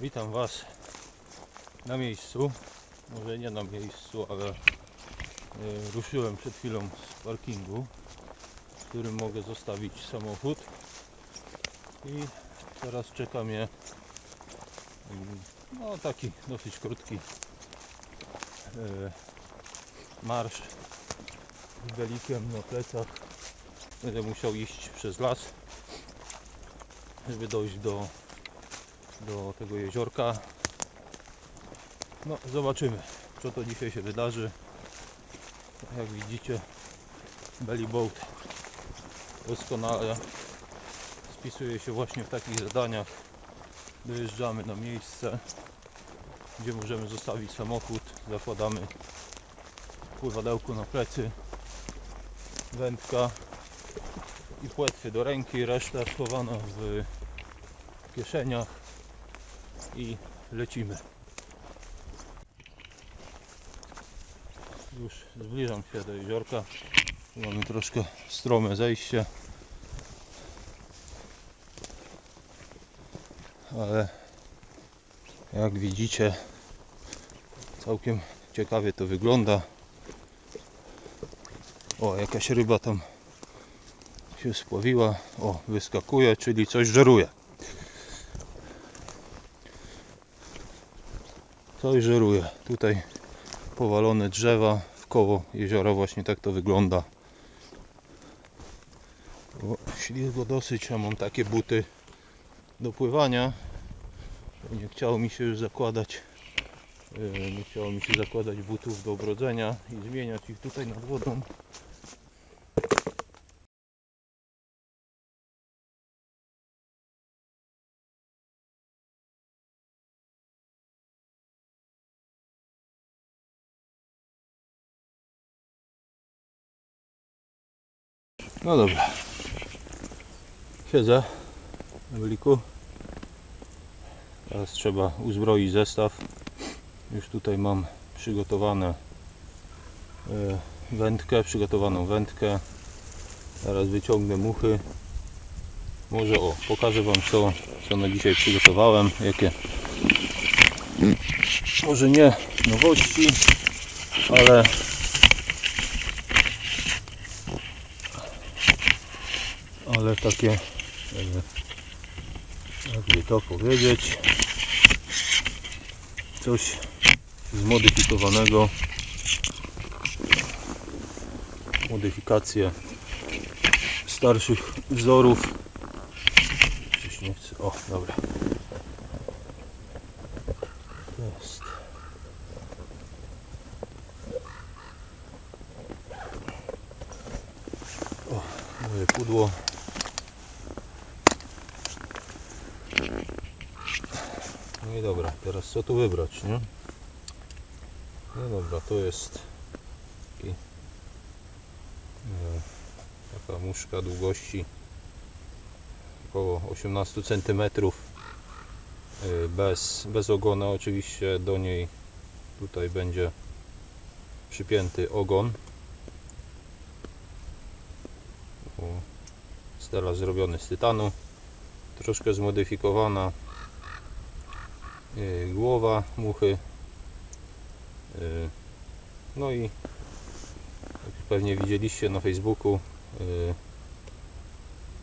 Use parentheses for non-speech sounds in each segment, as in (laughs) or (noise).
Witam Was na miejscu. Może nie na miejscu, ale e, ruszyłem przed chwilą z parkingu, w którym mogę zostawić samochód. I teraz czeka mnie mm, no, taki dosyć krótki e, marsz z belikiem na plecach. Będę musiał iść przez las, żeby dojść do do tego jeziorka. No, zobaczymy, co to dzisiaj się wydarzy. Jak widzicie, belly boat doskonale spisuje się właśnie w takich zadaniach. Dojeżdżamy na miejsce, gdzie możemy zostawić samochód, zakładamy pływadełko na plecy, wędka i płetwy do ręki, reszta schowana w kieszeniach i lecimy. Już zbliżam się do jeziorka. Mamy troszkę strome zejście. Ale jak widzicie całkiem ciekawie to wygląda. O, jakaś ryba tam się spławiła. O, wyskakuje, czyli coś żeruje. Coś żeruje. Tutaj powalone drzewa w koło jeziora właśnie tak to wygląda. O, ślizgo dosyć, a mam takie buty do pływania. Nie chciało mi się już zakładać e, nie chciało mi się zakładać butów do obrodzenia i zmieniać ich tutaj nad wodą. No dobra. Siedzę na wyliku. Teraz trzeba uzbroić zestaw. Już tutaj mam przygotowane e, wędkę, przygotowaną wędkę. Teraz wyciągnę muchy. Może o, pokażę Wam co, co na dzisiaj przygotowałem. Jakie może nie nowości, ale ale takie jakby, jakby to powiedzieć coś zmodyfikowanego. Modyfikacje starszych wzorów. Coś nie chcę, o dobra. Jest. O, moje pudło No i dobra, teraz co tu wybrać, nie? No dobra, to jest taki, e, taka muszka długości około 18 cm e, bez, bez ogona. Oczywiście do niej tutaj będzie przypięty ogon. Teraz zrobiony z tytanu troszkę zmodyfikowana głowa muchy Y, no i jak pewnie widzieliście na Facebooku y,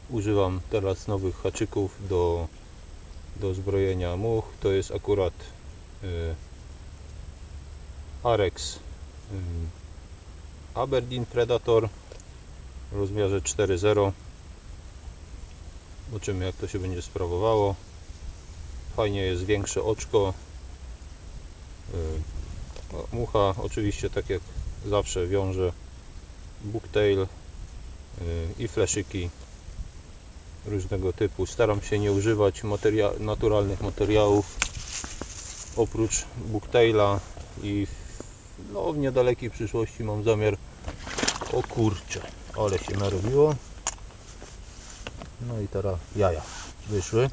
używam teraz nowych haczyków do, do zbrojenia much to jest akurat y, Arex y, Aberdeen Predator w rozmiarze 4.0 Zobaczymy jak to się będzie sprawowało. Fajnie jest większe oczko. No, Mucha oczywiście tak jak zawsze wiąże booktail yy, i fleszyki różnego typu. Staram się nie używać materia naturalnych materiałów oprócz booktaila i no, w niedalekiej przyszłości mam zamiar o kurcze, ale się narobiło. No i teraz jaja wyszły.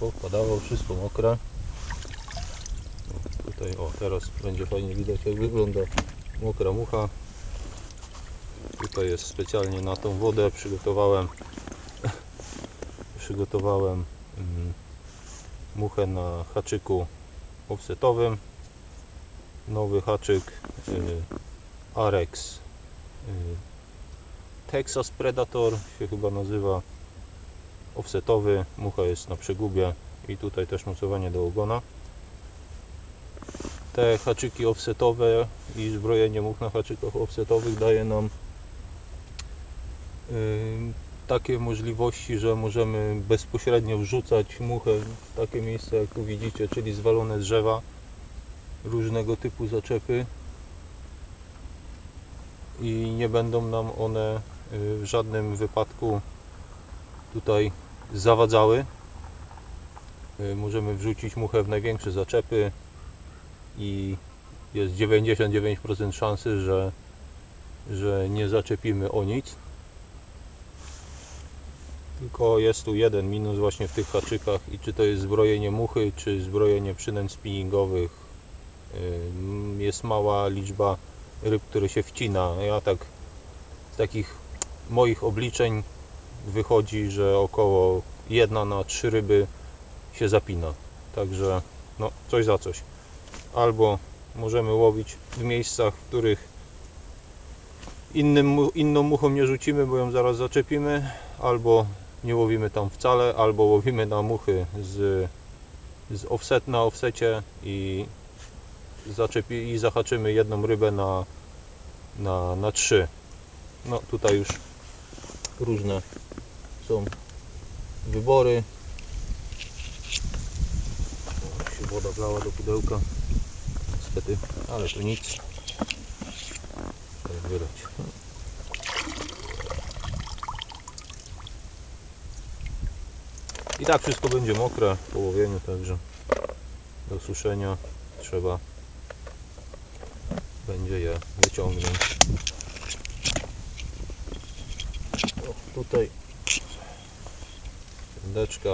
Popadało wszystko mokre. Tutaj o, teraz będzie fajnie widać jak wygląda mokra mucha. Tutaj jest specjalnie na tą wodę przygotowałem (laughs) przygotowałem mm, muchę na haczyku offsetowym. Nowy haczyk y, Arex y, Texas Predator się chyba nazywa offsetowy. Mucha jest na przegubie i tutaj też mocowanie do ogona. Te haczyki offsetowe i zbrojenie much na haczykach offsetowych daje nam takie możliwości, że możemy bezpośrednio wrzucać muchę w takie miejsce jak tu widzicie, czyli zwalone drzewa, różnego typu zaczepy i nie będą nam one y, w żadnym wypadku tutaj zawadzały. Y, Możemy wrzucić muchę w największe zaczepy i jest 99% szansy, że, że nie zaczepimy o nic. Tylko jest tu jeden minus właśnie w tych haczykach i czy to jest zbrojenie muchy, czy zbrojenie przynęt spinningowych. Ym, Jest mała liczba ryb, które się wcina. Ja tak z takich moich obliczeń wychodzi, że około jedna na trzy ryby się zapina. Także no coś za coś. Albo możemy łowić w miejscach, w których innym, inną muchą nie rzucimy, bo ją zaraz zaczepimy, albo nie łowimy tam wcale, albo łowimy na muchy z, z offset na offsecie i, zaczepi, i zahaczymy jedną rybę na, na, na trzy. No tutaj już różne są wybory. O, się woda wlała do pudełka. Niestety, ale to nic. Trzeba wylać. I tak wszystko będzie mokre po łowieniu, także do suszenia trzeba będzie je wyciągnąć. O, tutaj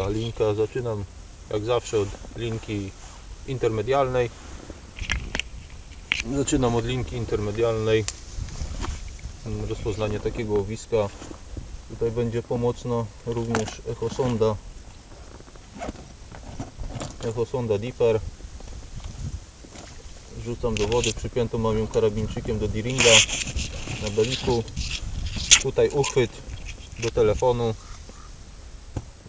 Linka. Zaczynam jak zawsze od linki intermedialnej. Zaczynam od linki intermedialnej. Rozpoznanie takiego łowiska. Tutaj będzie pomocna również echosonda. Echosonda Dipper. Rzucam do wody, przypiętą mam ją karabinczykiem do D-ringa na beliku. Tutaj uchwyt do telefonu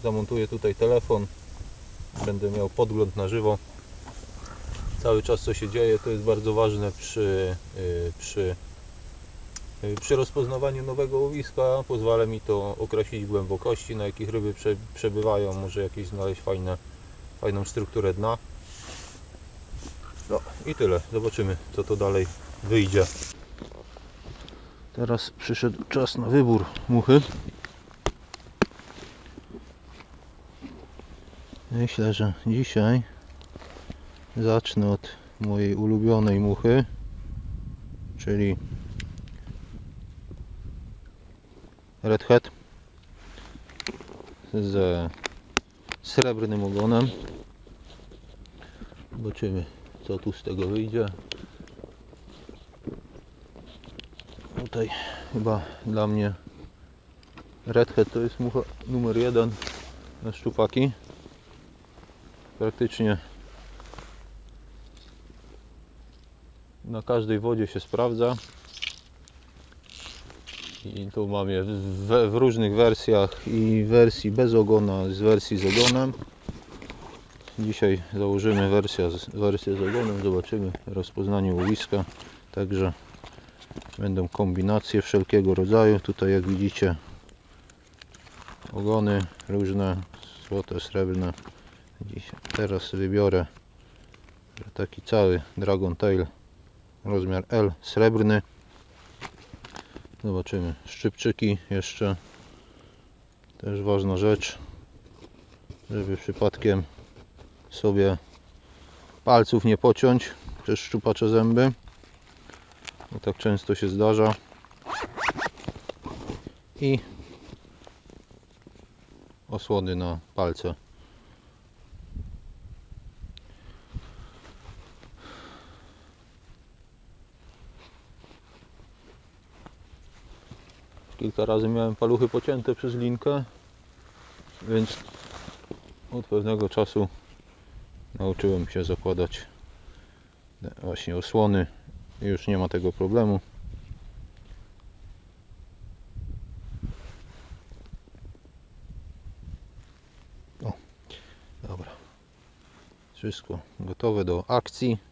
zamontuję tutaj telefon. Będę miał podgląd na żywo. Cały czas co się dzieje to jest bardzo ważne przy, y, przy, y, przy rozpoznawaniu nowego łowiska. Pozwala mi to określić głębokości na jakich ryby prze, przebywają. Może jakieś znaleźć fajne, fajną strukturę dna. No i tyle. Zobaczymy co to dalej wyjdzie. Teraz przyszedł czas na wybór muchy Myślę, że dzisiaj zacznę od mojej ulubionej muchy, czyli Red Hat ze srebrnym ogonem. Zobaczymy, co tu z tego wyjdzie. Tutaj chyba dla mnie Red Hat to jest mucha numer jeden na szczupaki praktycznie na każdej wodzie się sprawdza. I tu mam je w, w różnych wersjach i wersji bez ogona, z wersji z ogonem. Dzisiaj założymy wersję wersję z ogonem, zobaczymy rozpoznanie łowiska. Także będą kombinacje wszelkiego rodzaju. Tutaj jak widzicie ogony różne złote, srebrne Teraz wybiorę taki cały Dragon Tail rozmiar L srebrny. Zobaczymy. Szczypczyki jeszcze. Też ważna rzecz żeby przypadkiem sobie palców nie pociąć przez szczupacze zęby. Bo tak często się zdarza. I osłony na palce Kilka razy miałem paluchy pocięte przez linkę. Więc od pewnego czasu nauczyłem się zakładać właśnie osłony. Już nie ma tego problemu. O, dobra. Wszystko gotowe do akcji.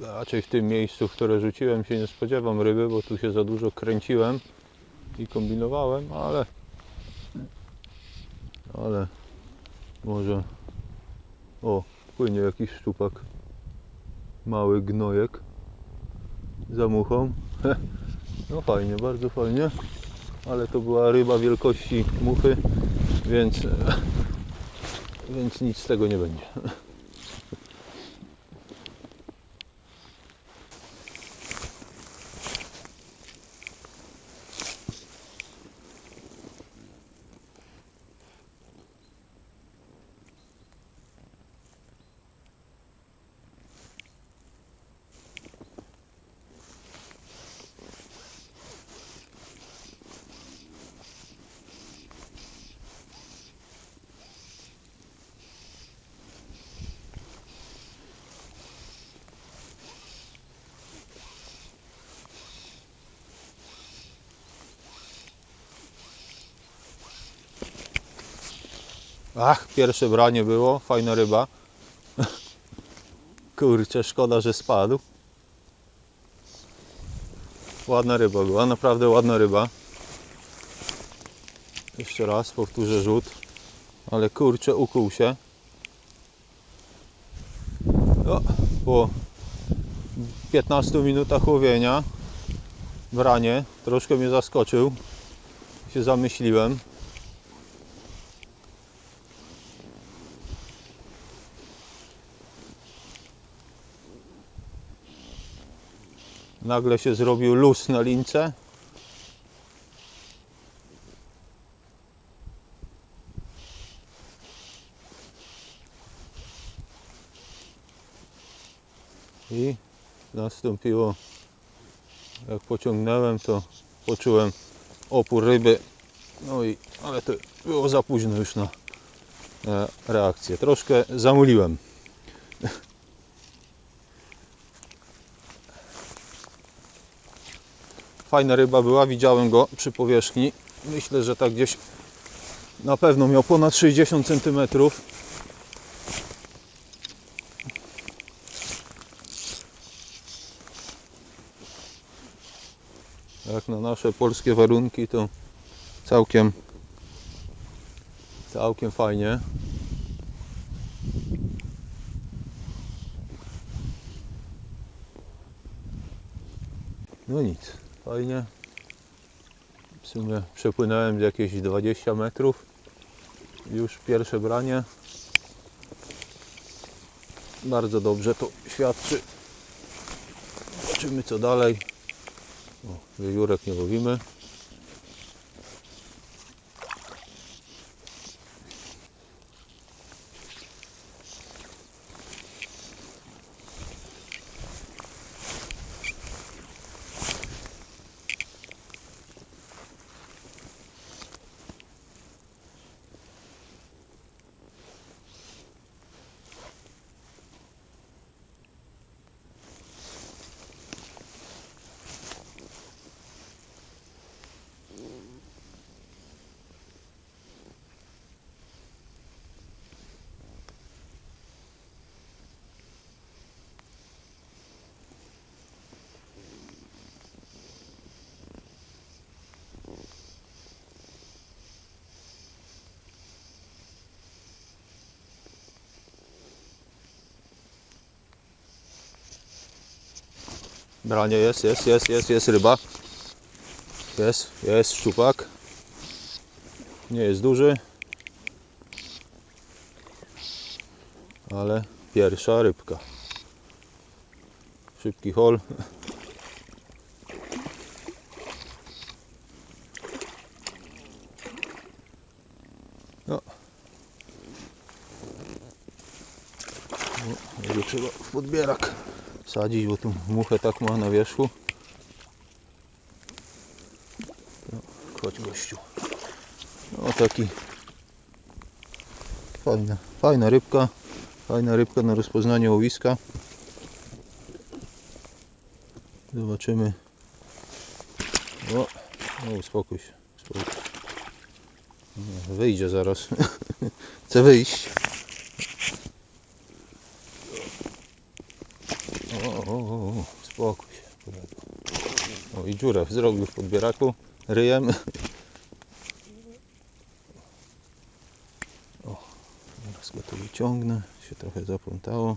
Raczej w tym miejscu, w które rzuciłem się nie spodziewam ryby, bo tu się za dużo kręciłem i kombinowałem, ale ale może o, płynie jakiś szczupak mały gnojek za muchą. (laughs) No fajnie, bardzo fajnie ale to była ryba wielkości muchy więc (laughs) więc nic z tego nie będzie (laughs) Ach, pierwsze branie było, fajna ryba. (laughs) Kurczę, szkoda, że spadł. Ładna ryba była, naprawdę ładna ryba. Jeszcze raz powtórzę rzut. Ale kurczę, ukuł się. O, po 15 minutach łowienia branie troszkę mnie zaskoczył. Się zamyśliłem. Nagle się zrobił luz na lince. I nastąpiło, jak pociągnąłem, to poczułem opór ryby. No i, ale to było za późno już na reakcję. Troszkę zamuliłem. Fajna ryba była, widziałem go przy powierzchni. Myślę, że tak gdzieś na pewno miał ponad 60 cm. Jak na nasze polskie warunki to całkiem całkiem fajnie. No nic, fajnie. W sumie przepłynąłem jakieś 20 metrów. Już pierwsze branie. Bardzo dobrze to świadczy. Zobaczymy co dalej. O, wiewiórek nie łowimy. Branie jest, jest, jest, jest, jest ryba. Jest, jest szczupak. Nie jest duży. Ale pierwsza rybka. Szybki hol. No. No, trzeba w podbierak sadzić, bo tu muchę tak ma na wierzchu. No, chodź gościu. No taki fajna, fajna rybka. Fajna rybka na rozpoznanie łowiska. Zobaczymy. O, o uspokój się. Się. Wyjdzie zaraz. (laughs) Chce wyjść. O, o, o, o, spokój się. O i dziurę zrobił w podbieraku ryjem. O, teraz go tu wyciągnę. Się trochę zaplątało.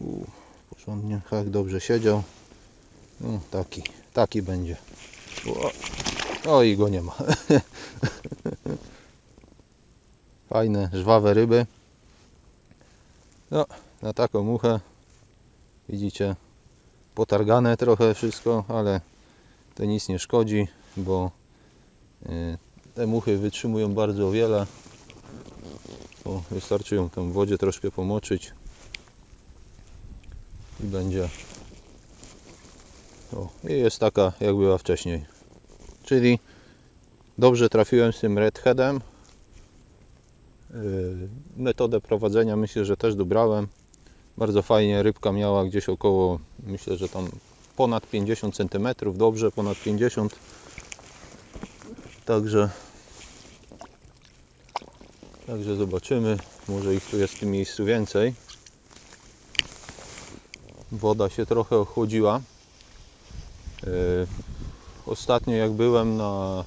U, porządnie. Hak dobrze siedział. No, taki, taki będzie. O, o i go nie ma. (laughs) Fajne, żwawe ryby. No, na taką muchę widzicie potargane trochę wszystko, ale to nic nie szkodzi, bo y, te muchy wytrzymują bardzo wiele. O, wystarczy ją tam w wodzie troszkę pomoczyć i będzie. O, i jest taka jak była wcześniej. Czyli dobrze trafiłem z tym redheadem. Yy, metodę prowadzenia myślę, że też dobrałem bardzo fajnie rybka miała gdzieś około myślę, że tam ponad 50 cm dobrze ponad 50 także także zobaczymy może ich tu jest w tym miejscu więcej. Woda się trochę ochłodziła. Yy, ostatnio jak byłem na,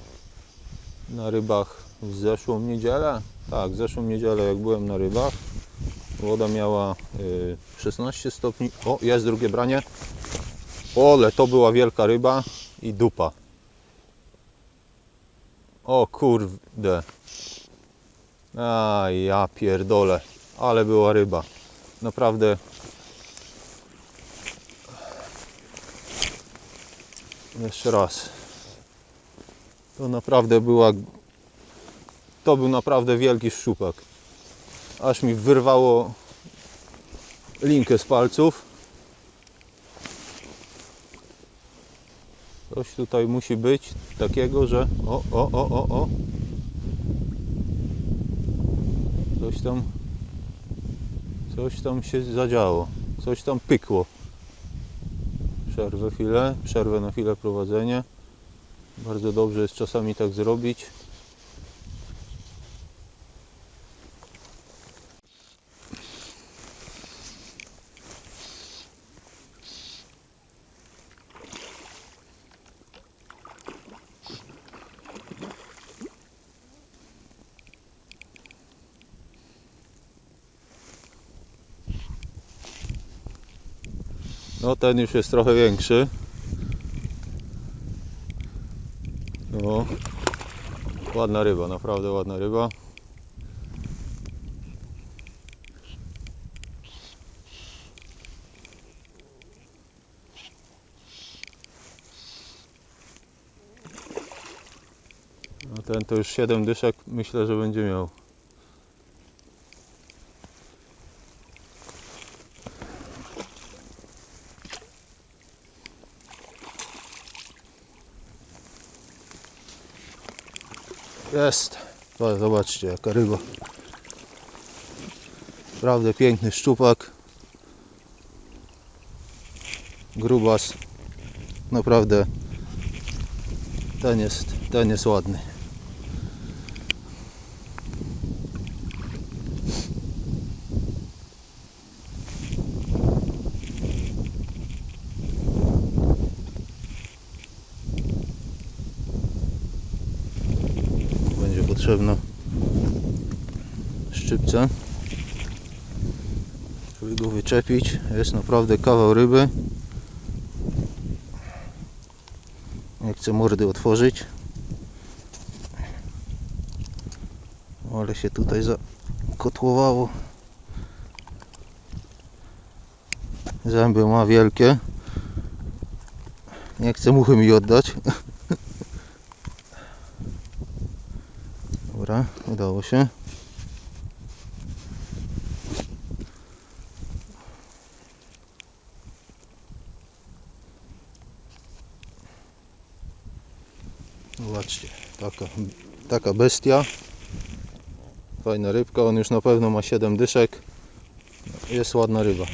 na rybach w zeszłą niedzielę, tak, w zeszłą niedzielę jak byłem na rybach, woda miała y, 16 stopni, o jest drugie branie, ole to była wielka ryba i dupa, o kurde, a ja pierdolę, ale była ryba, naprawdę Jeszcze raz. To naprawdę była. To był naprawdę wielki szczupak. Aż mi wyrwało linkę z palców. Coś tutaj musi być takiego, że. O, o, o, o, o. Coś tam. Coś tam się zadziało. Coś tam pykło przerwę chwilę, przerwę na chwilę prowadzenie. Bardzo dobrze jest czasami tak zrobić. Ten już jest trochę większy. No. Ładna ryba, naprawdę ładna ryba. No ten to już 7 dyszek myślę, że będzie miał. Jest. Zobaczcie jaka ryba. Naprawdę piękny szczupak. Grubas. Naprawdę ten jest, ten jest ładny. będzie potrzebna szczypce żeby go wyczepić. Jest naprawdę kawał ryby. Nie chcę mordy otworzyć. Ale się tutaj zakotłowało. Zęby ma wielkie. Nie chcę muchy mi oddać. Dobra, udało się. Zobaczcie, taka, taka bestia. Fajna rybka, on już na pewno ma 7 dyszek. Jest ładna ryba.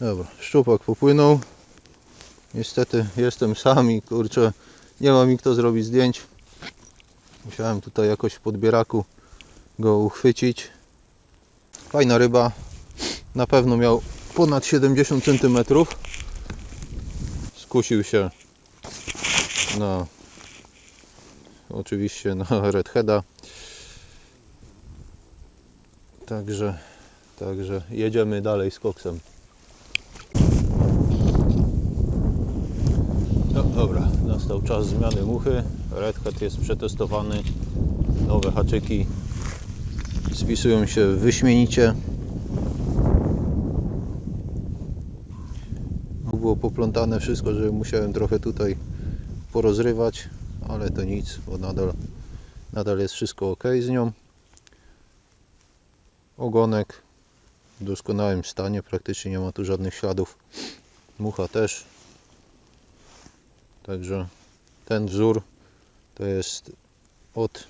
Dobra, szczupak popłynął. Niestety jestem sam i kurczę, nie ma mi kto zrobić zdjęć. Musiałem tutaj jakoś w podbieraku go uchwycić. Fajna ryba. Na pewno miał ponad 70 cm. Skusił się na oczywiście na redheada. Także, także jedziemy dalej z koksem. Dobra, nastał czas zmiany muchy. Redhead jest przetestowany. Nowe haczyki spisują się wyśmienicie. Było poplątane wszystko, że musiałem trochę tutaj porozrywać, ale to nic, bo nadal, nadal jest wszystko ok z nią. Ogonek w doskonałym stanie, praktycznie nie ma tu żadnych śladów. Mucha też. Także ten wzór to jest od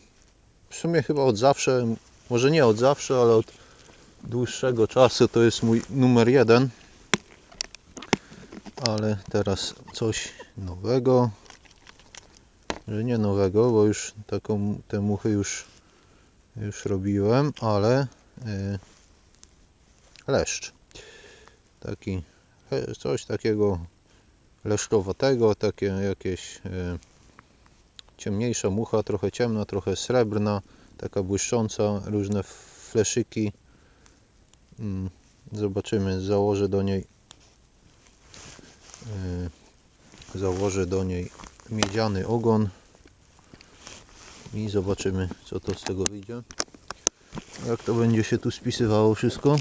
w sumie chyba od zawsze, może nie od zawsze, ale od dłuższego czasu to jest mój numer jeden. Ale teraz coś nowego. Że nie nowego, bo już taką te muchy już już robiłem, ale yy, leszcz. Taki coś takiego leszczowatego, takie jakieś e, ciemniejsza mucha, trochę ciemna, trochę srebrna, taka błyszcząca, różne fleszyki. Mm, Zobaczymy, założę do niej e, założę do niej miedziany ogon i zobaczymy co to z tego wyjdzie. Jak to będzie się tu spisywało wszystko.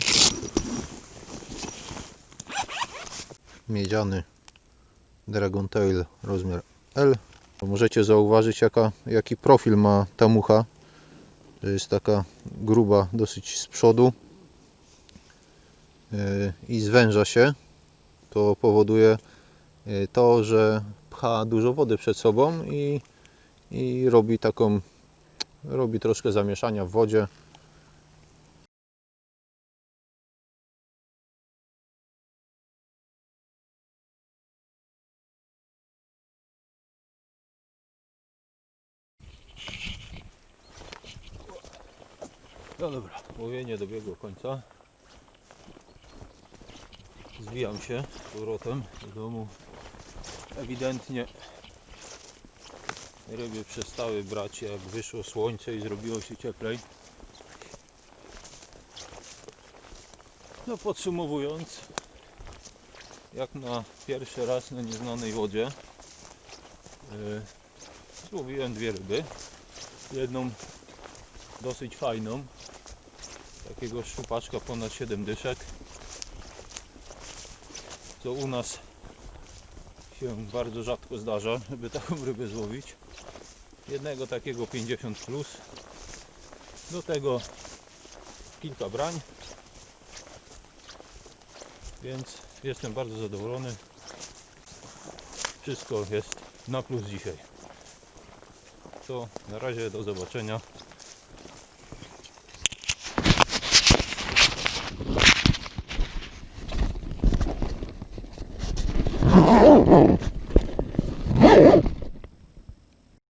Miedziany Dragon Tail rozmiar L. Możecie zauważyć jaka, jaki profil ma ta mucha. Że jest taka gruba dosyć z przodu yy, i zwęża się. To powoduje yy, to, że pcha dużo wody przed sobą i, i robi taką robi troszkę zamieszania w wodzie. No łowienie dobiegło końca. Zwijam się z powrotem do domu. Ewidentnie ryby przestały brać jak wyszło słońce i zrobiło się cieplej. No podsumowując, jak na pierwszy raz na nieznanej wodzie yy, złowiłem dwie ryby. Jedną dosyć fajną, takiego szczupaczka ponad 7 dyszek, co u nas się bardzo rzadko zdarza, żeby taką rybę złowić. Jednego takiego 50 plus, do tego kilka brań, więc jestem bardzo zadowolony. Wszystko jest na plus dzisiaj. To na razie do zobaczenia. Oh.